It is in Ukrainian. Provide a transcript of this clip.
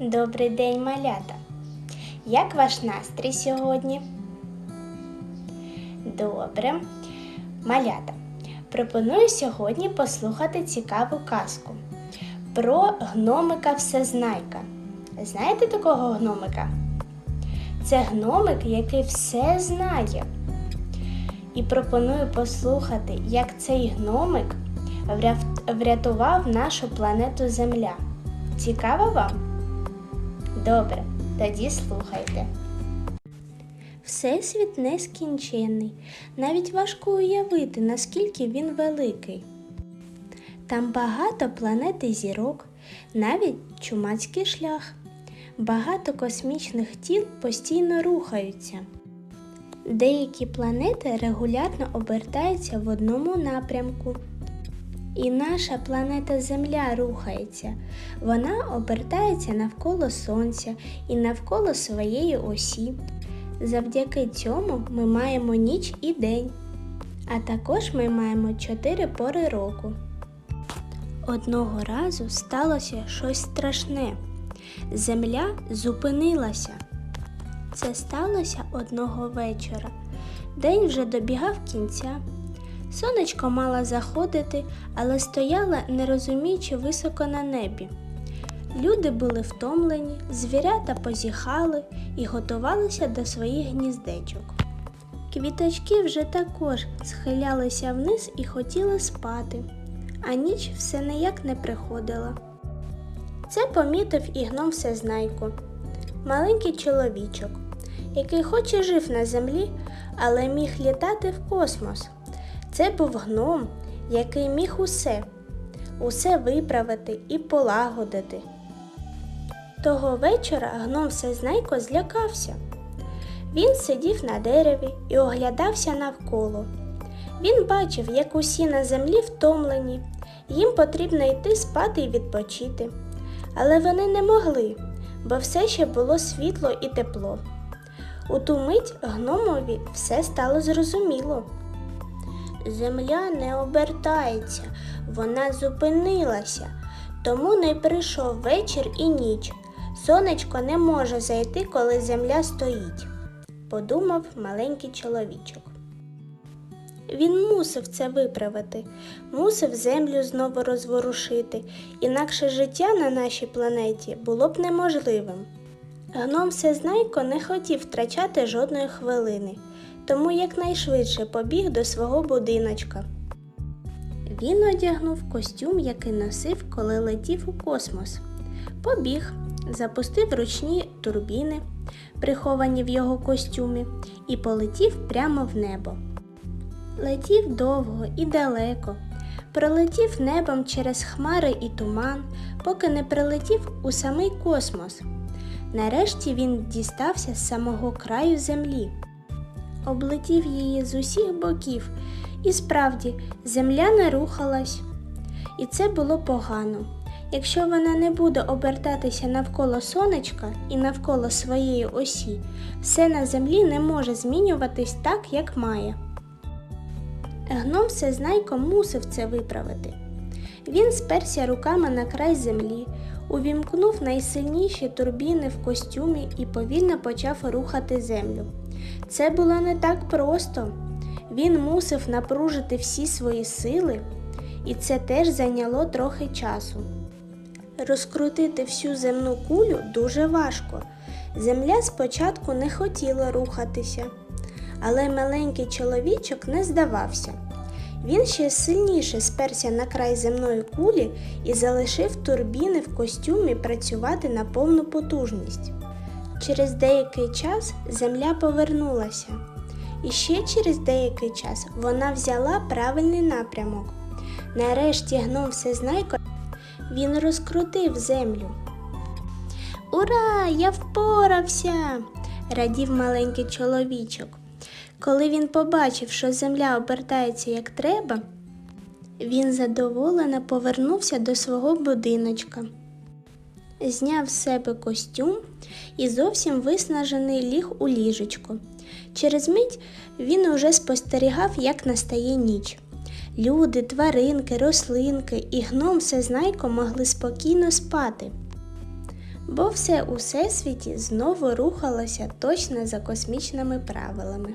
Добрий день, малята! Як ваш настрій сьогодні? Добре. Малята, пропоную сьогодні послухати цікаву казку про гномика Всезнайка. Знаєте такого гномика? Це гномик, який все знає. І пропоную послухати, як цей гномик врятував нашу планету Земля. Цікаво вам? Добре, тоді слухайте. Всесвіт нескінченний. Навіть важко уявити, наскільки він великий. Там багато планет і зірок, навіть чумацький шлях. Багато космічних тіл постійно рухаються. Деякі планети регулярно обертаються в одному напрямку. І наша планета Земля рухається. Вона обертається навколо Сонця і навколо своєї осі. Завдяки цьому ми маємо ніч і день. А також ми маємо чотири пори року. Одного разу сталося щось страшне. Земля зупинилася. Це сталося одного вечора. День вже добігав кінця. Сонечко мало заходити, але стояла, не розуміючи високо на небі. Люди були втомлені, звірята позіхали і готувалися до своїх гніздечок. Квіточки вже також схилялися вниз і хотіли спати, а ніч все ніяк не приходила. Це помітив і гном всезнайку, маленький чоловічок, який хоч і жив на землі, але міг літати в космос. Це був гном, який міг усе, усе виправити і полагодити. Того вечора гном всезнайко злякався. Він сидів на дереві і оглядався навколо. Він бачив, як усі на землі втомлені, їм потрібно йти спати і відпочити. Але вони не могли, бо все ще було світло і тепло. У ту мить гномові все стало зрозуміло. Земля не обертається, вона зупинилася, тому не прийшов вечір і ніч. Сонечко не може зайти, коли земля стоїть, подумав маленький чоловічок. Він мусив це виправити, мусив землю знову розворушити, інакше життя на нашій планеті було б неможливим. Гном Всезнайко не хотів втрачати жодної хвилини, тому якнайшвидше побіг до свого будиночка. Він одягнув костюм, який носив, коли летів у космос. Побіг, запустив ручні турбіни, приховані в його костюмі, і полетів прямо в небо. Летів довго і далеко, пролетів небом через хмари і туман, поки не прилетів у самий космос. Нарешті він дістався з самого краю землі, облетів її з усіх боків, і справді земля не рухалась. І це було погано. Якщо вона не буде обертатися навколо сонечка і навколо своєї осі, все на землі не може змінюватись так, як має. Гном всезнайко мусив це виправити. Він сперся руками на край землі, увімкнув найсильніші турбіни в костюмі і повільно почав рухати землю. Це було не так просто. Він мусив напружити всі свої сили, і це теж зайняло трохи часу. Розкрутити всю земну кулю дуже важко. Земля спочатку не хотіла рухатися, але маленький чоловічок не здавався. Він ще сильніше сперся на край земної кулі і залишив турбіни в костюмі працювати на повну потужність. Через деякий час земля повернулася, і ще через деякий час вона взяла правильний напрямок. Нарешті гном всезнайко він розкрутив землю. Ура! Я впорався! радів маленький чоловічок. Коли він побачив, що земля обертається як треба, він задоволено повернувся до свого будиночка. Зняв з себе костюм і зовсім виснажений ліг у ліжечко. Через мить він уже спостерігав, як настає ніч. Люди, тваринки, рослинки і гном всезнайко могли спокійно спати. бо все у всесвіті знову рухалося точно за космічними правилами.